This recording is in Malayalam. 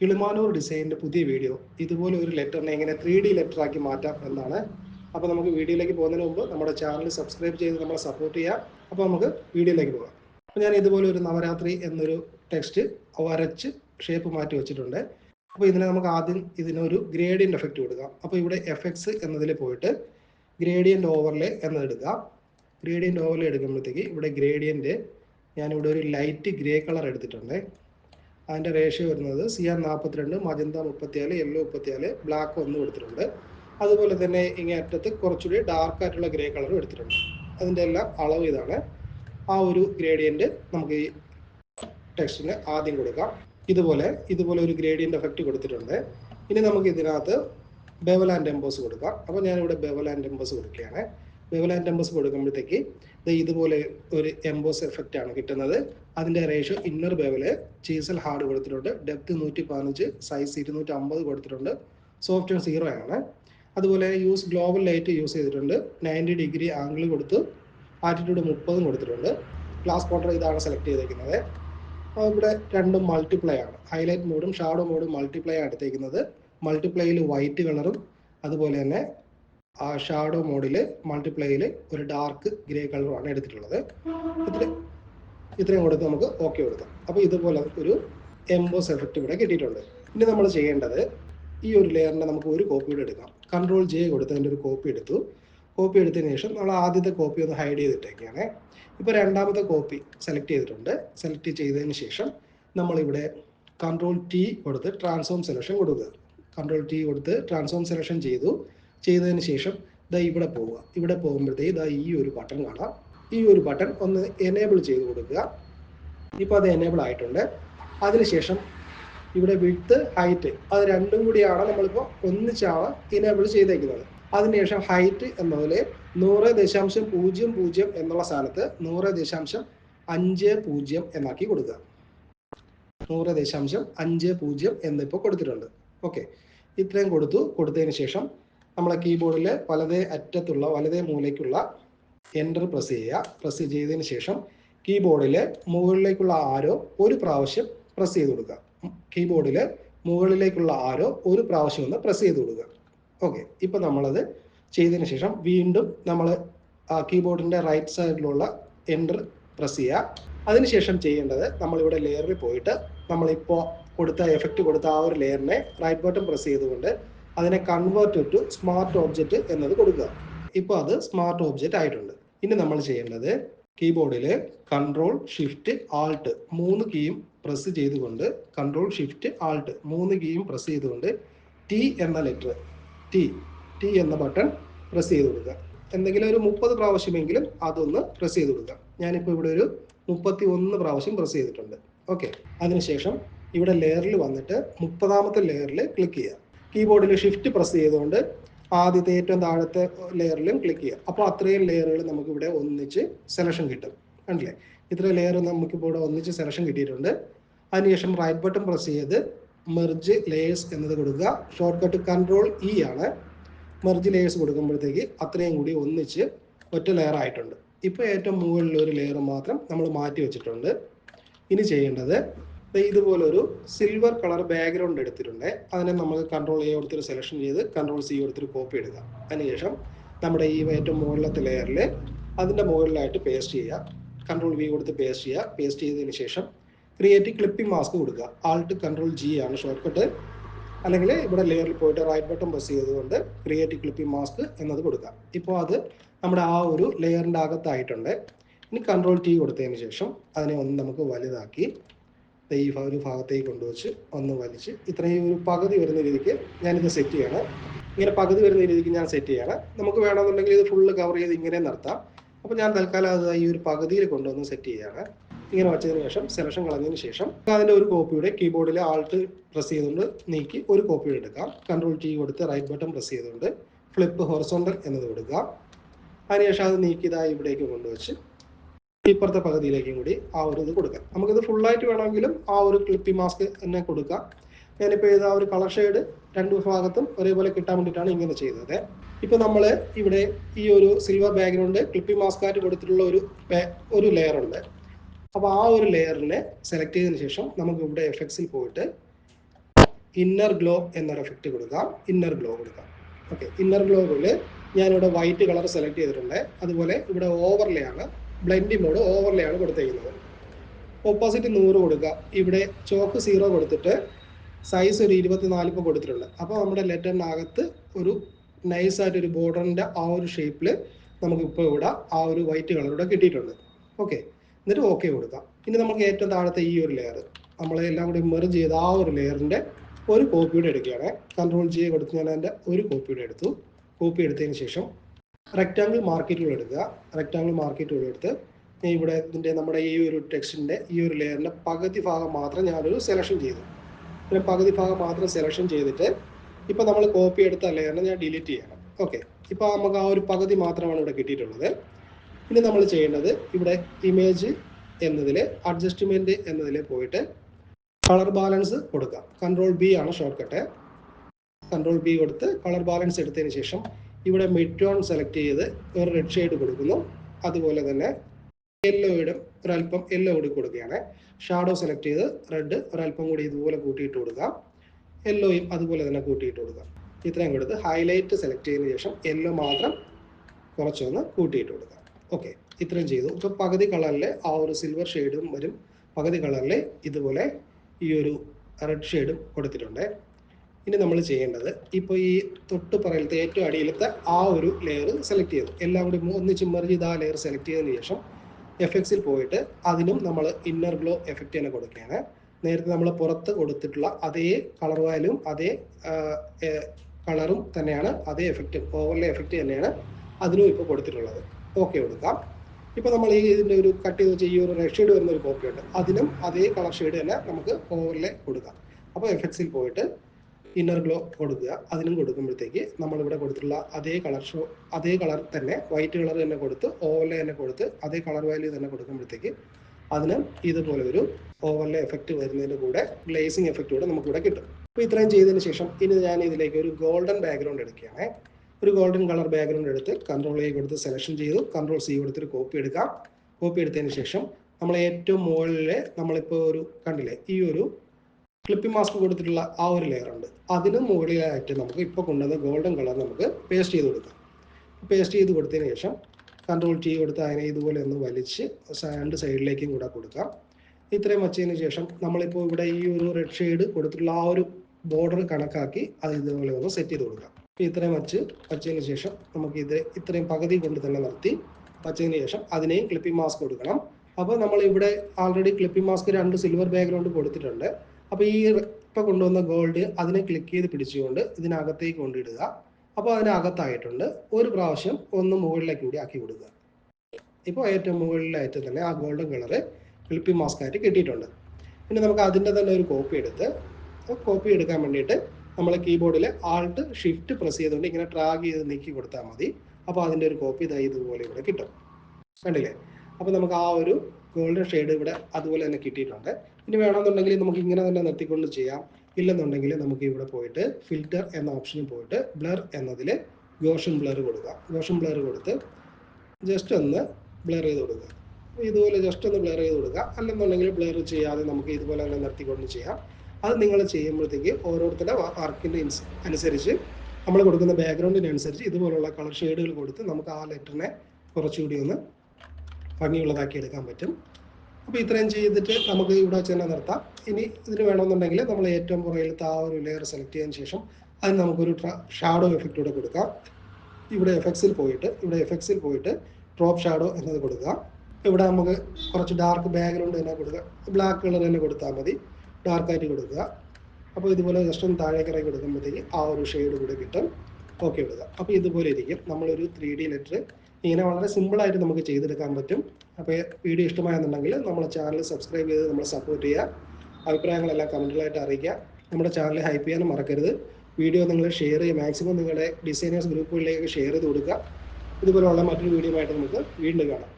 കിളിമാനൂർ ഡിസൈനിന്റെ പുതിയ വീഡിയോ ഇതുപോലെ ഒരു ലെറ്ററിനെ എങ്ങനെ ത്രീ ഡി ലെറ്റർ ആക്കി മാറ്റാം എന്നാണ്. അപ്പോൾ നമുക്ക് വീഡിയോയിലേക്ക് പോകുന്നതിന് മുമ്പ് നമ്മുടെ ചാനൽ സബ്സ്ക്രൈബ് ചെയ്ത് നമ്മളെ സപ്പോർട്ട് ചെയ്യാം. അപ്പോൾ നമുക്ക് വീഡിയോയിലേക്ക് പോകാം. അപ്പോൾ ഞാൻ ഇതുപോലെ ഒരു നവരാത്രി എന്നൊരു ടെക്സ്റ്റ് വരച്ച് ഷേപ്പ് മാറ്റി വെച്ചിട്ടുണ്ട്. അപ്പോൾ ഇതിനെ നമുക്ക് ആദ്യം ഇതിനൊരു ഗ്രേഡിയന്റ് എഫക്റ്റ് കൊടുക്കാം. അപ്പോൾ ഇവിടെ എഫക്ട്സ് എന്നതിൽ പോയിട്ട് ഗ്രേഡിയന്റ് ഓവർലേ എന്നെടുക്കുക ഗ്രേഡിയന്റ് ഓവർലേ എടുക്കുമ്പോഴത്തേക്ക് ഇവിടെ ഗ്രേഡിയന്റ് ഞാനിവിടെ ഒരു ലൈറ്റ് ഗ്രേ കളർ എടുത്തിട്ടുണ്ട്. അതിന്റെ റേഷ്യോ വരുന്നത് സി ആർ നാൽപ്പത്തിരണ്ട് മജന്ത മുപ്പത്തിനാല് യെല്ലോ മുപ്പത്തിനാല് ബ്ലാക്ക് ഒന്ന് കൊടുത്തിട്ടുണ്ട്. അതുപോലെ തന്നെ ഇങ്ങേ അറ്റത്ത് കുറച്ചുകൂടി ഡാർക്ക് ആയിട്ടുള്ള ഗ്രേ കളറും എടുത്തിട്ടുണ്ട്. അതിന്റെ എല്ലാം അളവ് ഇതാണ്. ആ ഒരു ഗ്രേഡിയന്റ് നമുക്ക് ഈ ടെക്സ്റ്റിന് ആദ്യം കൊടുക്കാം. ഇതുപോലെ ഇതുപോലെ ഒരു ഗ്രേഡിയന്റ് എഫക്റ്റ് കൊടുത്തിട്ടുണ്ട്. ഇനി നമുക്ക് ഇതിനകത്ത് ബെവൽ ആൻഡ് എംബോസ് കൊടുക്കാം. അപ്പോൾ ഞാനിവിടെ ബെവൽ ആൻഡ് എംബോസ് കൊടുക്കുകയാണ്. ആൻഡ് എംബോസ് കൊടുക്കുമ്പോഴത്തേക്ക് ദേ ഇതുപോലെ ഒരു എംബോസ് എഫക്റ്റ് ആണ് കിട്ടുന്നത്. അതിന്റെ ratio inner bevel chisel hard കൊടുത്തിട്ടുണ്ട്. ഡെപ്ത് നൂറ്റി പതിനഞ്ച് സൈസ് ഇരുന്നൂറ്റി അമ്പത് കൊടുത്തിട്ടുണ്ട് സോഫ്റ്റ് സീറോ ആണ്. അതുപോലെ യൂസ് ഗ്ലോബൽ ലൈറ്റ് യൂസ് ചെയ്തിട്ടുണ്ട്. നയന്റി ഡിഗ്രി ആംഗിൾ കൊടുത്ത്. ആറ്റിറ്റ്യൂഡ് മുപ്പതും കൊടുത്തിട്ടുണ്ട്. ഗ്ലാസ് കോട്ടർ ഇതാണ് സെലക്ട് ചെയ്തേക്കുന്നത്. ഇവിടെ രണ്ടും മൾട്ടിപ്ലൈ ആണ്. ഹൈലൈറ്റ് മോഡും ഷാഡോ മോഡും മൾട്ടിപ്ലൈ ആണ് എടുത്തേക്കുന്നത്. മൾട്ടിപ്ലൈയിൽ വൈറ്റ് കളറും അതുപോലെ തന്നെ ആ ഷാഡോ മോഡിൽ മൾട്ടിപ്ലൈയിൽ ഒരു ഡാർക്ക് ഗ്രേ കളറാണ് എടുത്തിട്ടുള്ളത്. ഇത്ര ഇത്രയും കൊടുത്ത് നമുക്ക് ഓക്കെ കൊടുക്കാം. അപ്പോൾ ഇതുപോലെ ഒരു എംബോസ് എഫക്റ്റ് ഇവിടെ കിട്ടിയിട്ടുണ്ട്. ഇനി നമ്മൾ ചെയ്യേണ്ടത് ഈ ഒരു ലെയറിനെ നമുക്ക് ഒരു കോപ്പി കൂടെ എടുക്കാം. കൺട്രോൾ ജെ കൊടുത്ത് അതിന്റെ ഒരു കോപ്പി എടുത്തു. കോപ്പി എടുത്തതിന് ശേഷം നമ്മൾ ആദ്യത്തെ കോപ്പി ഒന്ന് ഹൈഡ് ചെയ്തിട്ടേക്കാണ്. ഇപ്പോൾ രണ്ടാമത്തെ കോപ്പി സെലക്ട് ചെയ്തിട്ടുണ്ട്. സെലക്ട് ചെയ്തതിന് ശേഷം നമ്മളിവിടെ കൺട്രോൾ ടി കൊടുത്ത് ട്രാൻസ്ഫോം സെലക്ഷൻ കൊടുക്കുക. കൺട്രോൾ ടി കൊടുത്ത് ട്രാൻസ്ഫോം സെലക്ഷൻ ചെയ്തു. ചെയ്തതിന് ശേഷം ദാ ഇവിടെ പോവുക. ഇവിടെ പോകുമ്പോഴത്തേക്ക് ദാ ഈ ഒരു ബട്ടൺ കാണാം. ഈ ഒരു ബട്ടൺ ഒന്ന് എനേബിൾ ചെയ്ത് കൊടുക്കുക. ഇപ്പോൾ അത് എനേബിൾ ആയിട്ടുണ്ട്. അതിനുശേഷം ഇവിടെ വിഡ്ത്ത് ഹൈറ്റ് അത് രണ്ടും കൂടിയാണ് നമ്മളിപ്പോൾ ഒന്നിച്ചാണ് ഇനേബിൾ ചെയ്തേക്കുന്നത്. അതിനുശേഷം ഹൈറ്റ് എന്നതിൽ നൂറ് ദശാംശം പൂജ്യം പൂജ്യം എന്നുള്ള സ്ഥാനത്ത് നൂറ് ദശാംശം അഞ്ച് പൂജ്യം എന്നാക്കി കൊടുക്കുക. നൂറ് ദശാംശം അഞ്ച് പൂജ്യം എന്നിപ്പോൾ കൊടുത്തിട്ടുണ്ട്. ഓക്കെ ഇത്രയും കൊടുത്തു. കൊടുത്തതിന് ശേഷം നമ്മളെ കീബോർഡിൽ വലതേ അറ്റത്തുള്ള വലതേ മൂലയ്ക്കുള്ള എന്റർ പ്രസ് ചെയ്യുക. പ്രസ് ചെയ്തതിന് ശേഷം കീബോർഡിൽ മുകളിലേക്കുള്ള ആരോ ഒരു പ്രാവശ്യം പ്രസ് ചെയ്ത് കൊടുക്കുക. കീബോർഡിൽ മുകളിലേക്കുള്ള ആരോ ഒരു പ്രാവശ്യം ഒന്ന് പ്രസ് ചെയ്ത് കൊടുക്കുക. ഓക്കെ ഇപ്പം നമ്മളത് ചെയ്തതിന് ശേഷം വീണ്ടും നമ്മൾ കീബോർഡിന്റെ റൈറ്റ് സൈഡിലുള്ള എന്റർ പ്രസ് ചെയ്യുക. അതിനുശേഷം ചെയ്യേണ്ടത് നമ്മളിവിടെ ലെയറിൽ പോയിട്ട് നമ്മളിപ്പോൾ കൊടുത്ത എഫക്റ്റ് കൊടുത്ത ആ ഒരു ലെയറിനെ റൈറ്റ് ബട്ടൺ പ്രസ് ചെയ്തുകൊണ്ട് അതിനെ കൺവേർട്ട് ടു സ്മാർട്ട് ഓബ്ജക്റ്റ് എന്നത് കൊടുക്കുക. ഇപ്പോൾ അത് സ്മാർട്ട് ഓബ്ജക്റ്റ് ആയിട്ടുണ്ട്. ഇനി നമ്മൾ ചെയ്യേണ്ടത് കീബോർഡിൽ കൺട്രോൾ ഷിഫ്റ്റ് ആൾട്ട് മൂന്ന് കീയും പ്രസ് ചെയ്തുകൊണ്ട് കൺട്രോൾ ഷിഫ്റ്റ് ആൾട്ട് മൂന്ന് കീയും പ്രസ് ചെയ്തുകൊണ്ട് ടി എന്ന ലെറ്റർ ടി ടി എന്ന ബട്ടൺ പ്രസ് ചെയ്ത് കൊടുക്കുക. എന്തെങ്കിലും ഒരു മുപ്പത് പ്രാവശ്യമെങ്കിലും അതൊന്ന് പ്രസ് ചെയ്ത് കൊടുക്കുക. ഞാനിപ്പോൾ ഇവിടെ ഒരു മുപ്പത്തി ഒന്ന് പ്രാവശ്യം പ്രസ് ചെയ്തിട്ടുണ്ട്. ഓക്കെ അതിനുശേഷം ഇവിടെ ലെയറിൽ വന്നിട്ട് മുപ്പതാമത്തെ ലെയറിൽ ക്ലിക്ക് ചെയ്യുക. കീബോർഡിൽ ഷിഫ്റ്റ് പ്രസ് ചെയ്തുകൊണ്ട് ആദ്യത്തെ ഏറ്റവും താഴത്തെ ലെയറിലും ക്ലിക്ക് ചെയ്യുക. അപ്പോൾ അത്രയും ലെയറുകൾ നമുക്ക് ഇവിടെ ഒന്നിച്ച് സെലക്ഷൻ കിട്ടും. കണ്ടില്ലേ? ഇത്ര ലെയർ നമുക്കിപ്പോൾ ഇവിടെ ഒന്നിച്ച് സെലക്ഷൻ കിട്ടിയിട്ടുണ്ട്. അതിനുശേഷം റൈറ്റ് ബട്ടൺ പ്രസ് ചെയ്ത് മെർജ് ലെയേഴ്സ് എന്നത് കൊടുക്കുക. ഷോർട്ട് കട്ട് കൺട്രോൾ ഇ ആണ്. മെർജ് ലെയേഴ്സ് കൊടുക്കുമ്പോഴത്തേക്ക് അത്രയും കൂടി ഒന്നിച്ച് ഒറ്റ ലെയർ ആയിട്ടുണ്ട്. ഇപ്പോൾ ഏറ്റവും മുകളിൽ ഒരു ലെയർ മാത്രം നമ്മൾ മാറ്റി വെച്ചിട്ടുണ്ട്. ഇനി ചെയ്യേണ്ടത് ദേ ഇതുപോലൊരു സിൽവർ കളർ ബാക്ക്ഗ്രൗണ്ട് എടുത്തിട്ടുണ്ട്. അതിനെ നമ്മൾ കൺട്രോൾ എ കൊടുത്തൊരു സെലക്ഷൻ ചെയ്ത് കൺട്രോൾ സി കൊടുത്തൊരു കോപ്പി എടുക്കാം അതിനുശേഷം നമ്മുടെ ഈ ഏറ്റവും മുകളിലത്തെ ലെയറിൽ അതിന്റെ മുകളിലായിട്ട് പേസ്റ്റ് ചെയ്യുക. കൺട്രോൾ വി കൊടുത്ത് പേസ്റ്റ് ചെയ്യുക. പേസ്റ്റ് ചെയ്തതിന് ശേഷം ക്രിയേറ്റ് ക്ലിപ്പിംഗ് മാസ്ക് കൊടുക്കുക. ആൾട്ട് കൺട്രോൾ ജി ആണ് ഷോർട്ട് കട്ട് അല്ലെങ്കിൽ ഇവിടെ ലെയറിൽ പോയിട്ട് റൈറ്റ് ബട്ടൺ പ്രസ് ചെയ്തുകൊണ്ട് ക്രിയേറ്റ് ക്ലിപ്പിംഗ് മാസ്ക് എന്നത് കൊടുക്കുക. ഇപ്പോൾ അത് നമ്മുടെ ആ ഒരു ലെയറിന്റെ അകത്തായിട്ടുണ്ട്. ഇനി കൺട്രോൾ ടി കൊടുത്തതിന് ശേഷം അതിനെ ഒന്ന് നമുക്ക് വലുതാക്കി ഈ ഒരു ഭാഗത്തേക്ക് കൊണ്ടുവച്ച് ഒന്ന് വലിച്ച് ഇത്രയും ഒരു പകുതി വരുന്ന രീതിക്ക് ഞാനിത് സെറ്റ് ചെയ്യണം. ഇങ്ങനെ പകുതി വരുന്ന രീതിക്ക് ഞാൻ സെറ്റ് ചെയ്യണം. നമുക്ക് വേണമെന്നുണ്ടെങ്കിൽ ഇത് ഫുള്ള് കവർ ചെയ്ത് ഇങ്ങനെ നിർത്താം. അപ്പോൾ ഞാൻ തൽക്കാലം അത് ഈ ഒരു പകുതിയിൽ കൊണ്ടുവന്ന് സെറ്റ് ചെയ്യാണ്. ഇങ്ങനെ വച്ചതിന് ശേഷം സെലക്ഷൻ കളഞ്ഞതിന് ശേഷം അതിന്റെ ഒരു കോപ്പിയുടെ കീബോർഡിൽ ആൾട്ട് പ്രസ് ചെയ്തുകൊണ്ട് നീക്കി ഒരു കോപ്പി എടുക്കാം. കൺട്രോൾ ടി കൊടുത്ത് റൈറ്റ് ബട്ടൺ പ്രസ് ചെയ്തുകൊണ്ട് ഫ്ലിപ്പ് ഹൊറസോണ്ടൽ എന്നത് കൊടുക്കുക അതിനുശേഷം അത് നീക്കിയതായി ഇവിടേക്ക് കൊണ്ടുവച്ച് ഇപ്പുറത്തെ പകുതിയിലേക്കും കൂടി ആ ഒരു ഇത് കൊടുക്കാം. നമുക്കിത് ഫുള്ളായിട്ട് വേണമെങ്കിലും ആ ഒരു ക്ലിപ്പി മാസ്ക് തന്നെ കൊടുക്കാം. ഞാനിപ്പോൾ ഇത് ആ ഒരു കളർ ഷെയ്ഡ് രണ്ട് ഭാഗത്തും ഒരേപോലെ കിട്ടാൻ വേണ്ടിയിട്ടാണ് ഇങ്ങനെ ചെയ്തത്. ഇപ്പൊ നമ്മൾ ഇവിടെ ഈ ഒരു സിൽവർ ബാക്ക്ഗ്രൗണ്ട് ക്ലിപ്പി മാസ്ക് ആയിട്ട് കൊടുത്തിട്ടുള്ള ഒരു ഒരു ലെയർ ഉണ്ട്. അപ്പോൾ ആ ഒരു ലെയറിനെ സെലക്ട് ചെയ്തതിന് ശേഷം നമുക്ക് ഇവിടെ എഫക്ട്സിൽ പോയിട്ട് ഇന്നർ ഗ്ലോ എന്നൊരു എഫക്റ്റ് കൊടുക്കാം. ഇന്നർ ഗ്ലോ കൊടുക്കാം. ഓക്കെ ഇന്നർ ഗ്ലോവിൽ ഞാനിവിടെ വൈറ്റ് കളർ സെലക്ട് ചെയ്തിട്ടുണ്ട്. അതുപോലെ ഇവിടെ ഓവർലേ ആണ്. ബ്ലെൻഡിങ് മോഡ് ഓവർലേ ആണ് കൊടുത്തേക്കുന്നത്. ഓപ്പോസിറ്റ് നൂറ് കൊടുക്കുക ഇവിടെ ചോക്ക് സീറോ കൊടുത്തിട്ട് സൈസ് ഒരു ഇരുപത്തിനാല് ഇപ്പോൾ കൊടുത്തിട്ടുണ്ട് അപ്പോൾ നമ്മുടെ ലെറ്ററിനകത്ത് ഒരു നൈസായിട്ട് ഒരു ബോർഡറിന്റെ ആ ഒരു ഷേപ്പിൽ നമുക്കിപ്പോൾ ഇവിടെ ആ ഒരു വൈറ്റ് കളറിവിടെ കിട്ടിയിട്ടുണ്ട്. ഓക്കെ എന്നിട്ട് ഓക്കെ കൊടുക്കാം. ഇനി നമുക്ക് ഏറ്റവും താഴത്തെ ഈ ഒരു ലെയർ നമ്മളെല്ലാം കൂടി മെർജ് ചെയ്ത ആ ഒരു ലെയറിന്റെ ഒരു കോപ്പിയുടെ എടുക്കുകയാണ്. കൺട്രോൾ ജി കൊടുത്ത് ഞാൻ അതിന്റെ ഒരു കോപ്പിയുടെ എടുത്തു. കോപ്പി എടുത്തതിന് ശേഷം റെക്റ്റാങ്കിൾ മാർക്കറ്റുകൾ എടുക്കുക. റെക്റ്റാങ്കിൾ മാർക്കറ്റുകൾ എടുത്ത് ഞാൻ ഇവിടെ ഇതിന്റെ നമ്മുടെ ഈ ഒരു ടെക്സ്റ്റിന്റെ ഈ ഒരു ലെയറിന്റെ പകുതി ഭാഗം മാത്രം ഞാനൊരു സെലക്ഷൻ ചെയ്തു. പിന്നെ പകുതി ഭാഗം മാത്രം സെലക്ഷൻ ചെയ്തിട്ട് ഇപ്പോൾ നമ്മൾ കോപ്പി എടുത്ത ലെയറിനെ ഞാൻ ഡിലീറ്റ് ചെയ്യണം. ഓക്കെ ഇപ്പോൾ നമുക്ക് ആ ഒരു പകുതി മാത്രമാണ് ഇവിടെ കിട്ടിയിട്ടുള്ളത്. ഇനി നമ്മൾ ചെയ്യേണ്ടത് ഇവിടെ ഇമേജ് എന്നതിൽ അഡ്ജസ്റ്റ്മെന്റ് എന്നതിൽ പോയിട്ട് കളർ ബാലൻസ് കൊടുക്കുക കൺട്രോൾ ബി ആണ് ഷോർട്ട് കട്ട് കൺട്രോൾ ബി കൊടുത്ത് കളർ ബാലൻസ് എടുത്തതിന് ശേഷം ഇവിടെ മിഡ് സെലക്ട് ചെയ്ത് ഒരു റെഡ് ഷെയ്ഡ് കൊടുക്കുന്നു. അതുപോലെ തന്നെ യെല്ലോ ഇടും ഒരല്പം യെല്ലോ കൂടി കൊടുക്കുകയാണ്. ഷാഡോ സെലക്ട് ചെയ്ത് റെഡ് ഒരല്പം കൂടി ഇതുപോലെ കൂട്ടിയിട്ട് കൊടുക്കുക. യെല്ലോയും അതുപോലെ തന്നെ കൂട്ടിയിട്ട് കൊടുക്കുക. ഇത്രയും കൊടുത്ത് ഹൈലൈറ്റ് സെലക്ട് ചെയ്തതിന് ശേഷം യെല്ലോ മാത്രം കുറച്ചൊന്ന് കൂട്ടിയിട്ട് കൊടുക്കുക. ഓക്കെ ഇത്രയും ചെയ്തു. ഇപ്പോൾ പകുതി കളറിൽ ആ ഒരു സിൽവർ ഷെയ്ഡും വരും. പകുതി കളറിൽ ഇതുപോലെ ഈ ഒരു റെഡ് ഷെയ്ഡും കൊടുത്തിട്ടുണ്ട്. ഇനി നമ്മൾ ചെയ്യേണ്ടത് ഇപ്പോൾ ഈ തൊട്ട് പറയലത്തെ ഏറ്റവും അടിയിലത്തെ ആ ഒരു ലെയർ സെലക്ട് ചെയ്തു. എല്ലാം കൂടി ഒന്നിച്ച് മെർജ് ചെയ്ത് ആ ലെയർ സെലക്ട് ചെയ്തതിന് ശേഷം എഫക്ട്സിൽ പോയിട്ട് അതിനും നമ്മൾ ഇന്നർ ഗ്ലോ എഫക്റ്റ് തന്നെ കൊടുക്കുകയാണ്. നേരത്തെ നമ്മൾ പുറത്ത് കൊടുത്തിട്ടുള്ള അതേ കളർ വാലും അതേ കളറും തന്നെയാണ് അതേ എഫക്റ്റ് ഓവർലേ എഫക്റ്റ് തന്നെയാണ് അതിനും ഇപ്പോൾ കൊടുത്തിട്ടുള്ളത്. ഓക്കെ കൊടുക്കാം. ഇപ്പോൾ നമ്മൾ ഈ ഇതിന്റെ ഒരു കട്ട് ചെയ്ത് ഈ ഒരു റെഡ് ഷെയ്ഡ് വരുന്ന ഒരു കോപ്പി ഉണ്ട്. അതിനും അതേ കളർ ഷെയ്ഡ് തന്നെ നമുക്ക് ഓവർലേ കൊടുക്കാം. അപ്പോൾ എഫക്സിൽ പോയിട്ട് ഇന്നർ ഗ്ലോ കൊടുക്കുക. അതിനും കൊടുക്കുമ്പോഴത്തേക്ക് നമ്മളിവിടെ കൊടുത്തിട്ടുള്ള അതേ കളർ ഷോ അതേ കളർ തന്നെ വൈറ്റ് കളർ തന്നെ കൊടുത്ത് ഓവർലേ തന്നെ കൊടുത്ത് അതേ കളർ വാല്യൂ തന്നെ കൊടുക്കുമ്പോഴത്തേക്ക് അതിന് ഇതുപോലെ ഒരു ഓവർലേ എഫക്റ്റ് വരുന്നതിന്റെ കൂടെ ഗ്ലേസിങ് എഫക്റ്റ് കൂടെ നമുക്കിവിടെ കിട്ടും. അപ്പോൾ ഇത്രയും ചെയ്തതിന് ശേഷം ഇനി ഞാൻ ഇതിലേക്ക് ഒരു ഗോൾഡൻ ബാക്ക്ഗ്രൗണ്ട് എടുക്കുകയാണ്. ഒരു ഗോൾഡൻ കളർ ബാക്ക്ഗ്രൗണ്ട് എടുത്ത് കൺട്രോൾ എ കൊടുത്ത് സെലക്ഷൻ ചെയ്തു. കൺട്രോൾ സി കൊടുത്തൊരു കോപ്പി എടുക്കാം. കോപ്പി എടുത്തതിന് ശേഷം നമ്മൾ ഏറ്റവും മുകളിൽ നമ്മളിപ്പോൾ ഒരു കണ്ടില്ലേ? ഈ ഒരു ക്ലിപ്പിംഗ് മാസ്ക് കൊടുത്തിട്ടുള്ള ആ ഒരു ലെയർ ഉണ്ട്. അതിന് മുകളിലായിട്ട് നമുക്ക് ഇപ്പോൾ കൊണ്ടുവന്ന ഗോൾഡൻ കളർ നമുക്ക് പേസ്റ്റ് ചെയ്ത് കൊടുക്കാം. പേസ്റ്റ് ചെയ്ത് കൊടുത്തതിന് ശേഷം കൺട്രോൾ ടി കൊടുത്ത് അതിനെ ഇതുപോലെ ഒന്ന് വലിച്ച് രണ്ട് സൈഡിലേക്കും കൂടെ കൊടുക്കാം. ഇത്രയും വച്ചതിന് ശേഷം നമ്മളിപ്പോൾ ഇവിടെ ഈ ഒരു റെഡ് ഷെയ്ഡ് കൊടുത്തിട്ടുള്ള ആ ഒരു ബോർഡർ കണക്കാക്കി അത് ഇതുപോലെ ഒന്ന് സെറ്റ് ചെയ്ത് കൊടുക്കാം. അപ്പോൾ ഇത്രയും വച്ച് വച്ചതിന് ശേഷം നമുക്ക് ഇത് ഇത്രയും പകുതി കൊണ്ട് തന്നെ നിർത്തി. വച്ചതിന് ശേഷം അതിനെയും ക്ലിപ്പിംഗ് മാസ്ക് കൊടുക്കണം. അപ്പോൾ നമ്മൾ ഇവിടെ ആൾറെഡി ക്ലിപ്പിംഗ് മാസ്ക് രണ്ട് സിൽവർ ബാക്ക്ഗ്രൗണ്ട് കൊടുത്തിട്ടുണ്ട്. അപ്പോൾ ഈ ഇപ്പൊ കൊണ്ടുവന്ന ഗോൾഡ് അതിനെ ക്ലിക്ക് ചെയ്ത് പിടിച്ചുകൊണ്ട് ഇതിനകത്തേക്ക് കൊണ്ടിടുക. അപ്പോൾ അതിനകത്തായിട്ടുണ്ട് ഒരു പ്രാവശ്യം ഒന്ന് മുകളിലേക്ക് കൂടി ആക്കി കൊടുക്കുക. ഇപ്പോൾ ഏറ്റവും മുകളിലായിട്ട് തന്നെ ആ ഗോൾഡൻ കളറ് ഫിലിപ്പി മാസ്ക് ആയിട്ട് കിട്ടിയിട്ടുണ്ട്. പിന്നെ നമുക്ക് അതിന്റെ തന്നെ ഒരു കോപ്പി എടുത്ത് കോപ്പി എടുക്കാൻ വേണ്ടിയിട്ട് നമ്മൾ കീബോർഡിൽ ആൾട്ട് ഷിഫ്റ്റ് പ്രസ് ചെയ്തുകൊണ്ട് ഇങ്ങനെ ട്രാഗ് ചെയ്ത് നീക്കി കൊടുത്താൽ മതി. അപ്പോൾ അതിന്റെ ഒരു കോപ്പി ഇതായി ഇതുപോലെ ഇവിടെ കിട്ടും. കണ്ടില്ലേ? അപ്പോൾ നമുക്ക് ആ ഒരു ഗോൾഡൻ ഷെയ്ഡ് ഇവിടെ അതുപോലെ തന്നെ കിട്ടിയിട്ടുണ്ട്. ഇനി വേണമെന്നുണ്ടെങ്കിൽ നമുക്ക് ഇങ്ങനെ തന്നെ നിർത്തിക്കൊണ്ട് ചെയ്യാം. ഇല്ലെന്നുണ്ടെങ്കിൽ നമുക്ക് ഇവിടെ പോയിട്ട് ഫിൽറ്റർ എന്ന ഓപ്ഷനിൽ പോയിട്ട് ബ്ലർ എന്നതിൽ ഗോഷൻ ബ്ലർ കൊടുക്കാം. ഗോഷൻ ബ്ലർ കൊടുത്ത് ജസ്റ്റ് ഒന്ന് ബ്ലർ ചെയ്ത് കൊടുക്കുക. ഇതുപോലെ ജസ്റ്റ് ഒന്ന് ബ്ലർ ചെയ്ത് കൊടുക്കുക. അല്ലെന്നുണ്ടെങ്കിൽ ബ്ലർ ചെയ്യാതെ നമുക്ക് ഇതുപോലെ തന്നെ നിർത്തിക്കൊണ്ട് ചെയ്യാം. അത് നിങ്ങൾ ചെയ്യുമ്പോഴത്തേക്ക് ഓരോരുത്തരുടെ വർക്കിന്റെ അനുസരിച്ച് നമ്മൾ കൊടുക്കുന്ന ബാക്ക്ഗ്രൗണ്ടിനനുസരിച്ച് ഇതുപോലുള്ള കളർ ഷെയ്ഡുകൾ കൊടുത്ത് നമുക്ക് ആ ലെറ്ററിനെ കുറച്ചുകൂടി ഒന്ന് ഭംഗിയുള്ളതാക്കി എടുക്കാൻ പറ്റും. അപ്പോൾ ഇത്രയും ചെയ്തിട്ട് നമുക്ക് ഇവിടെ വെച്ച് തന്നെ നിർത്താം. ഇനി ഇതിന് വേണമെന്നുണ്ടെങ്കിൽ നമ്മൾ ഏറ്റവും പുറകിലത്തെ ആ ഒരു ലെയർ സെലക്ട് ചെയ്തതിന് ശേഷം അതിന് നമുക്കൊരു ഷാഡോ എഫക്റ്റ് കൂടെ കൊടുക്കാം. ഇവിടെ എഫക്സിൽ പോയിട്ട് ഇവിടെ എഫക്സിൽ പോയിട്ട് ഡ്രോപ്പ് ഷാഡോ എന്നത് കൊടുക്കുക ഇവിടെ നമുക്ക് കുറച്ച് ഡാർക്ക് ബാക്ക്ഗ്രൗണ്ട് തന്നെ കൊടുക്കുക ബ്ലാക്ക് കളർ തന്നെ കൊടുത്താൽ മതി. ഡാർക്കായിട്ട് കൊടുക്കുക. അപ്പോൾ ഇതുപോലെ ജസ്റ്റ് ഒന്ന് താഴേക്ക് ഇറങ്ങി കൊടുക്കുമ്പോഴത്തേക്ക് ആ ഒരു ഷെയ്ഡ് കൂടെ കിട്ടും. ഓക്കെ വിടുക അപ്പോൾ ഇതുപോലെ ഇരിക്കും. നമ്മളൊരു ത്രീ ഡി ലെറ്റർ ഇങ്ങനെ വളരെ സിമ്പിളായിട്ട് നമുക്ക് ചെയ്തെടുക്കാൻ പറ്റും. അപ്പോൾ വീഡിയോ ഇഷ്ടമായെന്നുണ്ടെങ്കിൽ നമ്മുടെ ചാനൽ സബ്സ്ക്രൈബ് ചെയ്ത് നമ്മളെ സപ്പോർട്ട് ചെയ്യുക. അഭിപ്രായങ്ങളെല്ലാം കമന്റുകളായിട്ട് അറിയിക്കുക. നമ്മുടെ ചാനൽ ഹൈപ്പ് ചെയ്യാനും മറക്കരുത്. വീഡിയോ നിങ്ങൾ ഷെയർ ചെയ്യുക മാക്സിമം നിങ്ങളുടെ ഡിസൈനേഴ്സ് ഗ്രൂപ്പുകളിലേക്ക് ഷെയർ ചെയ്ത് കൊടുക്കുക. ഇതുപോലെയുള്ള മറ്റൊരു വീഡിയോ ആയിട്ട് നമുക്ക് വീണ്ടും കാണാം.